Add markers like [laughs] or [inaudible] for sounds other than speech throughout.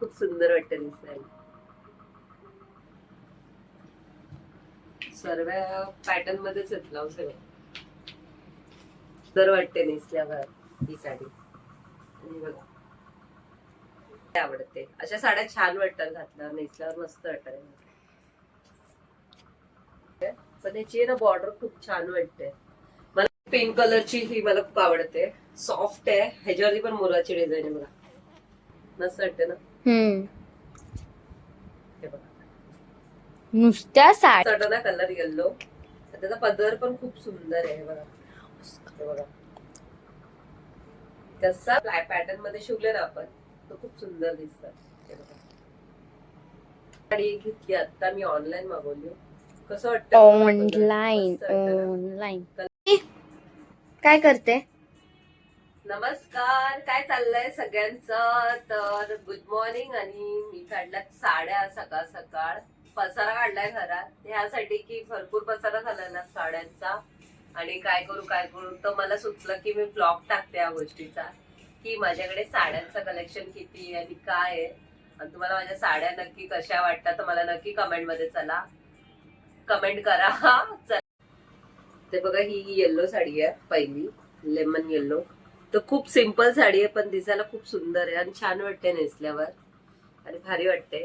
खूप सुंदर वाटतं दिसायला. सर्व पॅटर्न मध्येच आहेत ब्लाऊज हो सगळे. सुंदर वाटते नेसल्यावर ही साडी. आणि बघा. ते आवडते. अशा साड्या छान वाटतात घातल्यावर नेसल्यावर मस्त वाटतात पण याची आहे ना बॉर्डर खूप छान वाटते. मला पिंक कलरची ही मला खूप आवडते. सॉफ्ट आहे. ह्याच्यावरती पण मुलाची डिझाईन आहे मला मस्त वाटते ना. नुसत्या साड्या. कलर येल्लो त्याचा पदर पण खूप सुंदर आहे बघा. बघा. कसा पॅटर्नमध्ये शिवले ना आपण तो खूप सुंदर दिसतात एक घेतली आता मी ऑनलाईन मागवली. कसं वाटतं? ऑनलाईन? ऑनलाईन काय करते? नमस्कार काय चाललंय सगळ्यांचं? तर गुड मॉर्निंग आणि मी काढल्यात साड्या सकाळ सकाळ. पसारा काढलाय घरात. ह्यासाठी की भरपूर पसारा झाला ना साड्यांचा. आणि काय करू काय करू? तर मला सुचलं की मी ब्लॉग टाकते या गोष्टीचा. की माझ्याकडे साड्यांचं कलेक्शन किती आहे आणि काय आहे. आणि तुम्हाला माझ्या साड्या नक्की कशा वाटतात तर मला नक्की कमेंटमध्ये चला. कमेंट करा. [laughs] चला. ते बघा ही येल्लो साडी आहे पहिली. लेमन येल्लो तर खूप सिंपल साडी आहे पण दिसायला खूप सुंदर आहे आणि छान वाटते नेसल्यावर. आणि भारी वाटते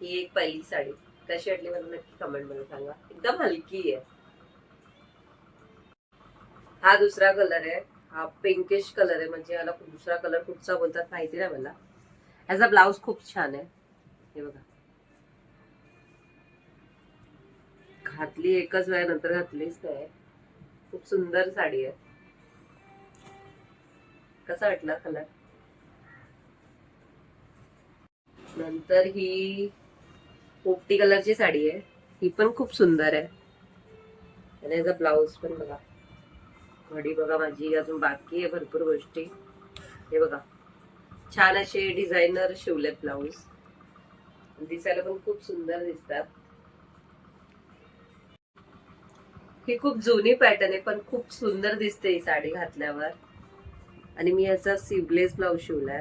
ही एक पहिली साडी. कशी वाटली मला नक्की कमेंटमध्ये सांगा. एकदम हलकी आहे. हा दुसरा कलर आहे. हा पिंकिश कलर आहे. म्हणजे याला दुसरा कलर कुठचा बोलतात माहिती नाही मला. ह्याचा ब्लाऊज खूप छान आहे. हे बघा. घातली एकच वेळा नंतर घातलीच नाही. खूप सुंदर साडी आहे. कसा वाटला कलर? नंतर ही पोपटी कलरची साडी आहे. ही पण खूप सुंदर आहे. आणि याचा ब्लाऊज पण बघा. घडी बघा माझी अजून बाकी आहे भरपूर गोष्टी. हे बघा. छान असे डिझायनर शिवलेत ब्लाऊज. दिसायला पण खूप सुंदर दिसतात. ही खूप जुनी पॅटर्न आहे पण खूप सुंदर दिसते ही साडी घातल्यावर. आणि मी याचा सिबलेस ब्लाऊज शिवलाय.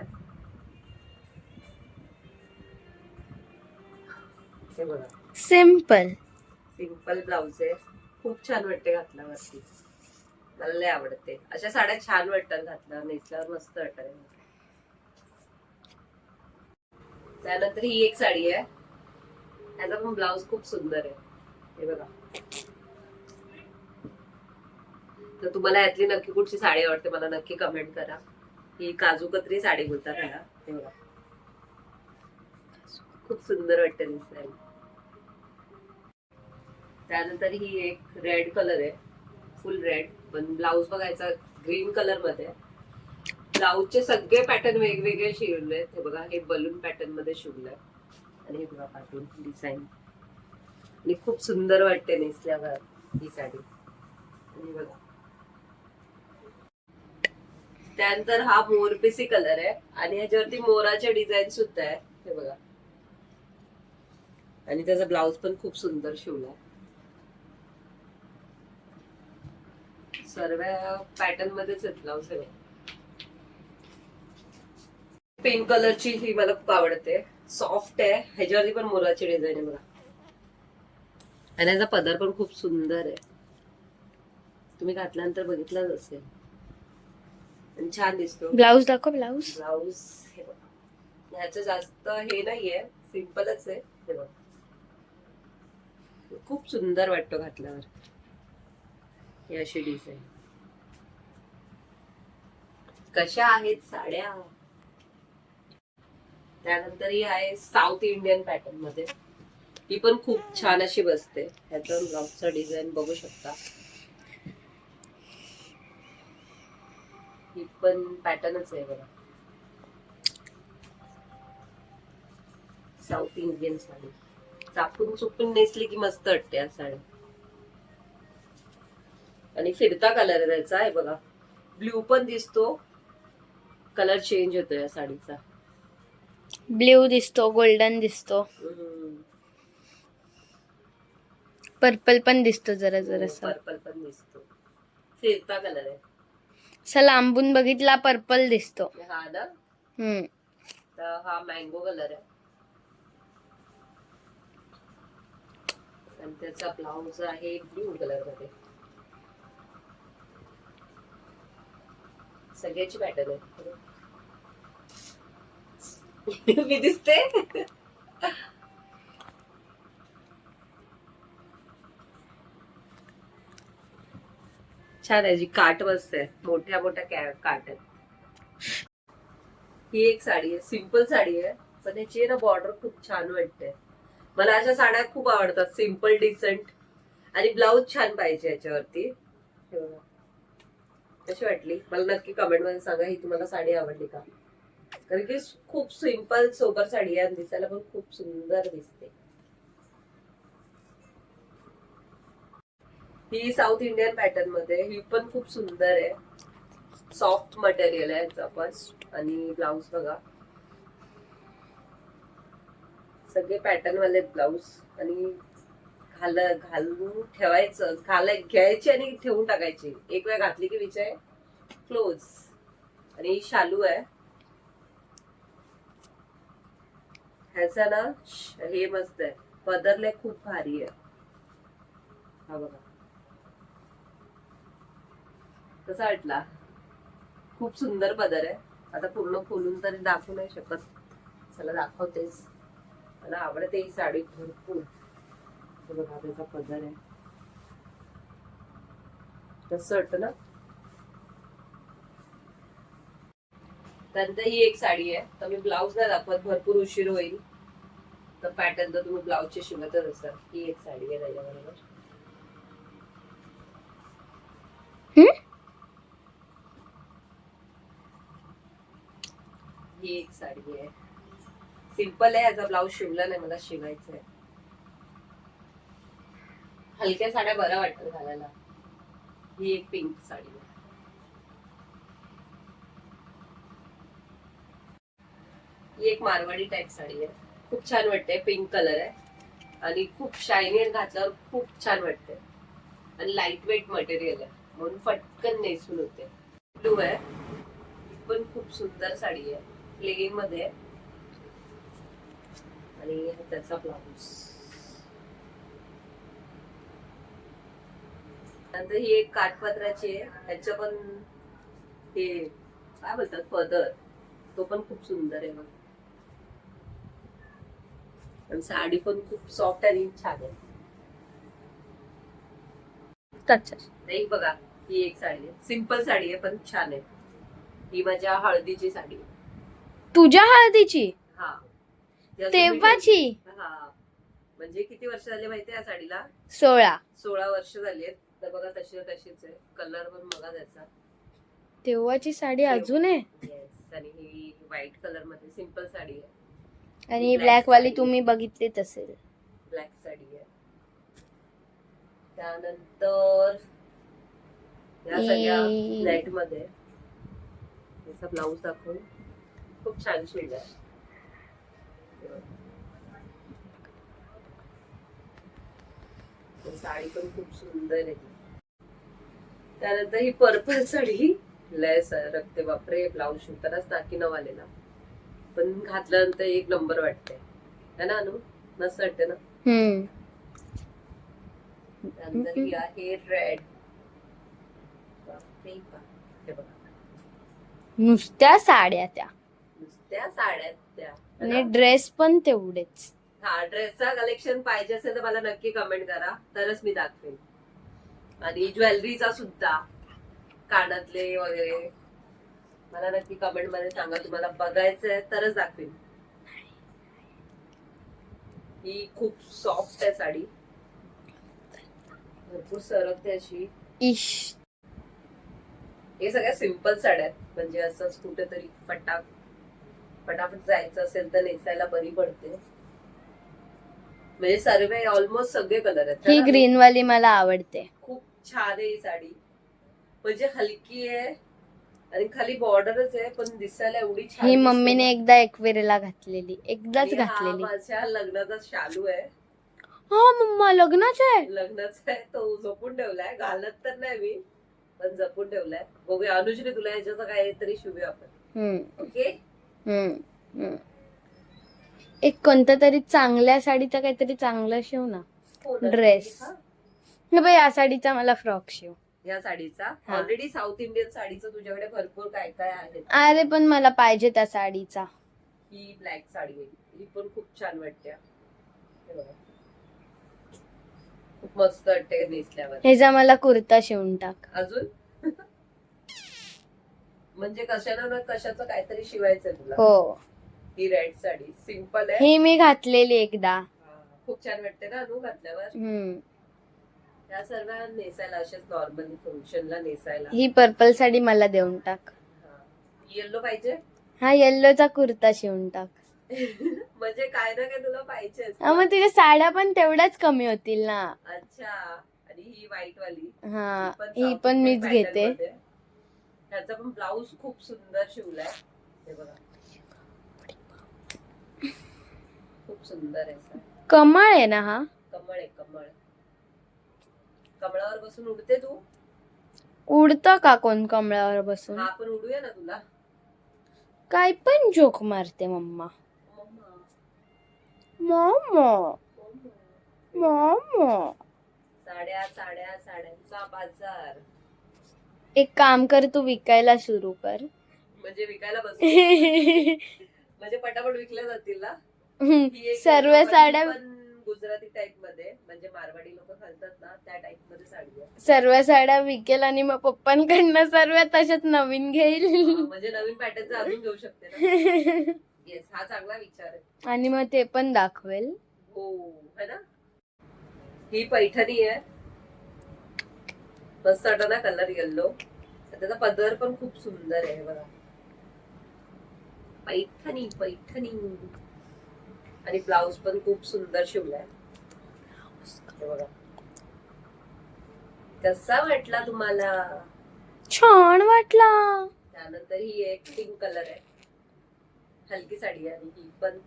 हे बघा. सिंपल सिंपल ब्लाऊज आहे. खूप छान वाटते घातल्यावरती. मला लय आवडते. अशा साड्या छान वाटतात घातल्यावर. नेसल्यावर मस्त वाटतात त्यानंतर ही एक साडी आहे. त्याचा पण ब्लाऊज खूप सुंदर आहे. हे बघा. तर तुम्हाला यातली नक्की कुठची साडी आवडते मला नक्की कमेंट करा. ही काजू कत्री साडी बोलतात त्याला हे खूप सुंदर वाटते दिसायला. त्यानंतर ही एक रेड कलर आहे. फुल रेड पण ब्लाऊज बघायचा ग्रीन कलरमध्ये. ब्लाऊजचे सगळे पॅटर्न वेगवेगळे शिवले. हे बघा हे बलून पॅटर्नमध्ये शिवलंय. आणि हे बघा पाठवून डिझाईन आणि खूप सुंदर वाटते नेसल्यावर ही साडी. आणि बघा. त्यानंतर हा मोरपिसी कलर आहे. आणि ह्याच्यावरती मोराचे डिझाईन सुद्धा आहे. हे बघा. आणि त्याचा ब्लाऊज पण खूप सुंदर शिवला सर्व पॅटर्न मध्येच आहेत ब्लाऊज सगळे पिंक कलरची ही मला खूप आवडते. सॉफ्ट आहे. ह्याच्यावरती पण मोराची डिझाईन आहे बघा. आणि याचा पदर पण खूप सुंदर आहे. तुम्ही घातल्यानंतर बघितलाच असेल. आणि छान दिसतो. ब्लाऊज दाखव ब्लाऊज. ब्लाऊज हे बघा. ह्याचं जास्त हे नाहीये सिम्पलच आहे. हे बघा. खूप सुंदर वाटतो घातल्यावर. ही अशी डिझाईन कशा आहेत साड्या? त्यानंतर ही आहे साऊथ इंडियन पॅटर्नमध्ये. ही पण खूप छान अशी बसते. ह्याचा ब्लाऊजचा डिझाईन बघू शकता. ही पण पॅटर्नच आहे बघा. South Indian sari. चापून चुपून नेसली की मस्त वाटते या साडी. आणि फिरता कलर त्याचा आहे बघा. ब्ल्यू पण दिसतो. कलर चेंज होतो या साडीचा. ब्ल्यू दिसतो गोल्डन दिसतो. पर्पल पण दिसतो जरा जरासा. पर्पल पण दिसतो. फिरता कलर आहे. असं लांबून बघितला पर्पल दिसतो. हा ना? हम्म. हा मँगो कलर आहे. आणि त्याचा ब्लाउज आहे ब्ल्यू कलरमध्ये. सगळ्याची पॅटर्न आहे. [laughs] मी दिसते? छान आहे जी काट मस्त आहे. मोठ्या मोठ्या कॅ- काट आहेत. ही एक साडी आहे सिंपल साडी आहे पण याची ना बॉर्डर खूप छान वाटते. मला अशा साड्या खूप आवडतात सिंपल डिसेंट आणि ब्लाऊज छान पाहिजे याच्यावरती. कशी वाटली? मला नक्की कमेंटमध्ये सांगा ही तुम्हाला साडी आवडली का? कारण की खूप सिंपल सोबर साडी आहे दिसायला पण खूप सुंदर दिसते. ही साऊथ इंडियन पॅटर्नमध्ये ही पण खूप सुंदर आहे. सॉफ्ट मटेरियल आहे याचा पण. आणि ब्लाऊज बघा. सगळे पॅटर्न वाले ब्लाऊज आणि घाल घालून ठेवायचं. घालाय घ्यायची आणि ठेवून टाकायची. एक वेळ घातली की विषय क्लोज आणि शालू आहे. ह्याचा ना हे मस्त आहे. पदरले खूप भारी आहे. हा बघा. कसा वाटला? खूप सुंदर पदर आहे. आता पूर्ण फुलून तरी दाखवू नाही शकत. चला दाखवतेस मला आवडते ही साडी भरपूर. बघा त्याचा पदर आहे. तस वाटतं ना? त्यानंतर ही एक साडी आहे. तर मी ब्लाऊज नाही दाखवत भरपूर उशीर होईल. तर पॅटर्न तर तुम्ही ब्लाऊजचे शिवतच असाल. ही एक साडी आहे त्याच्याबरोबर हम्म? ही एक साडी आहे. सिंपल आहे याचा ब्लाऊज शिवला नाही मला शिवायचं आहे हलक्या साड्या बऱ्या वाटतात घालायला. ही एक पिंक साडी आहे. ही एक मारवाडी टाईप साडी आहे. खूप छान वाटते पिंक कलर आहे. आणि खूप शायनियर घातल्यावर खूप छान वाटते आणि लाइट वेट मटेरियल आहे. म्हणून पटकन नेसून होते. ब्लू आहे. पण खूप सुंदर साडी आहे. प्लेन मध्ये. आणि त्याचा ब्लाऊज. नंतर ही एक काठपत्राची आहे. ह्याचं पण हे काय बोलतात पदर. तो पण खूप सुंदर आहे बघ. आणि साडी पण खूप सॉफ्ट आणि छान आहे. अच्छा एक बघा ही एक साडी आहे. सिंपल साडी आहे पण छान आहे. ही माझ्या हळदीची साडी आहे. तुझ्या हळदीची? हा. तेव्हाची. हा. म्हणजे किती वर्ष झाले माहितीये या साडीला? सोळा. सोळा वर्ष झाली आहेत. तर बघा तशी तशीच आहे. कलर पण बघा त्याचा. तेव्हाची साडी अजून आहे? आणि ही व्हाईट कलरमध्ये सिंपल साडी आहे. आणि Black ब्लॅक वाली साडी. तुम्ही बघितलीच असेल. ब्लॅक साडी आहे. त्यानंतर या सगळ्या. नेटमध्ये. याचा ब्लाऊज दाखवून. खूप छान शेड आहे. साडी पण खूप सुंदर आहे. त्यानंतर ही पर्पल साडी लयच रक्ते बापरे ब्लाऊज शिवतानाच नाकी न. आलेला पण घातल्यानंतर एक नंबर वाटते है ना अनु? मस्त वाटते ना? त्यानंतर ही आहे रेड हे बघा. नुसत्या साड्या त्या. नुसत्या साड्या आहेत त्या. आणि? ड्रेस पण तेवढेच. हा ड्रेसचा कलेक्शन पाहिजे असेल तर मला नक्की कमेंट करा. तरच मी दाखवेन. आणि ज्वेलरीचा सुद्धा कानातले वगैरे. मला नक्की कमेंटमध्ये सांगा. तुम्हाला बघायचंय तरच दाखवेन. ही खूप सॉफ्ट आहे साडी. भरपूर सरकते अशी. इश. हे सगळ्या सिंपल साड्या आहेत. म्हणजे असंच कुठेतरी फटा फटाफट जायचं असेल तर नेसायला बरी पडते. म्हणजे सर्व ऑलमोस्ट सगळे कलर आहेत. ही? ग्रीन वाली मला आवडते. खूप छान आहे ही साडी. म्हणजे हलकी आहे आणि खाली बॉर्डरच आहे पण दिसायला एवढी छान ही दिसते मम्मीने. एकदा एकवेरेला घातलेली. एकदाच आणि हा घातलेली. माझ्या लग्नाचा शालू आहे. हा मम्मा लग्नाचं आहे? लग्नाचा आहे तो जपून ठेवलाय. घालत तर नाही मी पण जपून ठेवलाय. बघूया अनुजने तुला ह्याच्याचं काय तरी शिवूया आपण. हम्म. ओके हम्म हम्म. एक कोणत्या तरी चांगल्या साडीचा काहीतरी चांगलं शिव ना. हे? बाई या साडीचा मला फ्रॉक शिव. या साडीचा? हा. ऑलरेडी साऊथ इंडियन साडीचं तुझ्याकडे भरपूर काय काय आहे. अरे पण मला पाहिजे त्या साडीचा. ही ब्लॅक साडी आहे. ही पण खूप छान वाटते. हे बघा. खूप मस्त वाटते नेसल्यावर. ह्याचा मला कुर्ता शिवून टाक. अजून? म्हणजे कशाला ना कशाचं काहीतरी शिवायचं तुला. हो. ही रेड साडी. सिंपल आहे. ही मी घातलेली एकदा. हा. खूप छान वाटते ना अनु घातल्यावर? हम्म. या सर्व नेसायला असेच नॉर्मली फंक्शनला नेसायला. ही पर्पल साडी मला देऊन टाक. येल्लो पाहिजे? हा येल्लोचा कुर्ता शिवून टाक. [laughs] म्हणजे काय ना काय तुला पाहिजे हा, मग तुझ्या साड्या पण तेवढ्याच कमी होतील ना. अच्छा. आणि ही व्हाईट वाली. हा. ही पण मीच घेते. त्याचा पण ब्लाऊज खूप सुंदर शिवलाय. हे बघा. खूप सुंदर आहे. कमळ आहे ना हा? कमळ आहे कमळ. कमळावर बसून उडते तू? उडतं का कोण कमळावर बसून? हा आपण उडूया ना तुला. काय पण जोक मारते मम्मा. मम्मा. मम्मा. साड्या साड्या साड्यांचा बाजार. एक काम कर तू विकायला सुरू कर. म्हणजे विकायला बसू. [laughs] म्हणजे पटापट विकल्या जातील ना? ही एक सर्व लोकांची साड्या पण गुजराती टाइपमध्ये म्हणजे मारवाडी लोक घालतात ना त्या टाइपमध्ये साडी आहे. सर्व साड्या विकेल आणि मग पप्पांकडनं सर्व तशाच नवीन घेईल. हा, म्हणजे नवीन पॅटर्नचा अजून घेऊ शकते ना? [laughs] येस हा चांगला विचार आहे. आणि मग ते पण दाखवेल. हो है ना? ही पैठणी आहे. मस्त वाटत ना कलर येल्लो. त्याचा पदर पण खूप सुंदर आहे बघा. पैठणी पैठणी. आणि ब्लाउज पण खूप सुंदर शिवलाय हे बघा. कसा वाटला तुम्हाला? छान वाटला. त्यानंतर ही एक पिंक कलर आहे. हलकी साडी आहे आणि ही पण.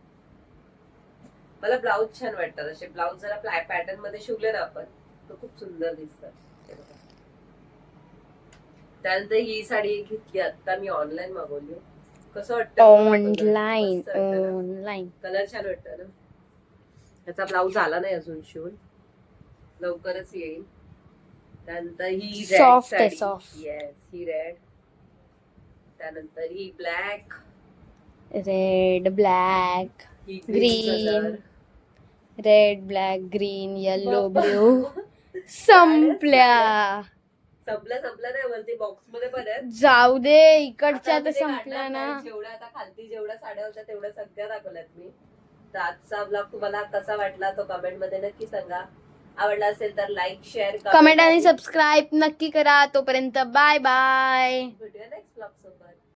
मला ब्लाऊज छान वाटतात असे. ब्लाऊज जरा पॅटर्नमध्ये शिवले ना आपण तर खूप सुंदर दिसतात. त्यानंतर ही साडी घेतली. आता मी ऑनलाईन मागवली. कसं वाटतं ऑनलाईन? ऑनलाईन कलर छान वाटतं ना? त्याचा ब्लाऊज आला नाही अजून शिवून. लवकरच येईल. त्यानंतर ही रेड साडी. येस ही रेड त्यानंतर ही black red black color. Red black green yellow बाप्पा. ब्ल्यू संपल्या. नाही वरती बॉक्समध्ये आहेत जाऊ दे इकडच्या आता तर काढणार ना. नाही. जेवढ्या आता खालती जेवढ्या साड्या होत्या तेवढ्या सगळ्या दाखवल्यात मी. तर आजचा ब्लॉग तुम्हाला कसा वाटला तो कमेंटमध्ये नक्की सांगा. आवडला असेल तर लाईक शेअर कमेंट आणि सबस्क्राईब नक्की करा. तोपर्यंत बाय बाय भेटूया नेक्स्ट ब्लॉग सोबत.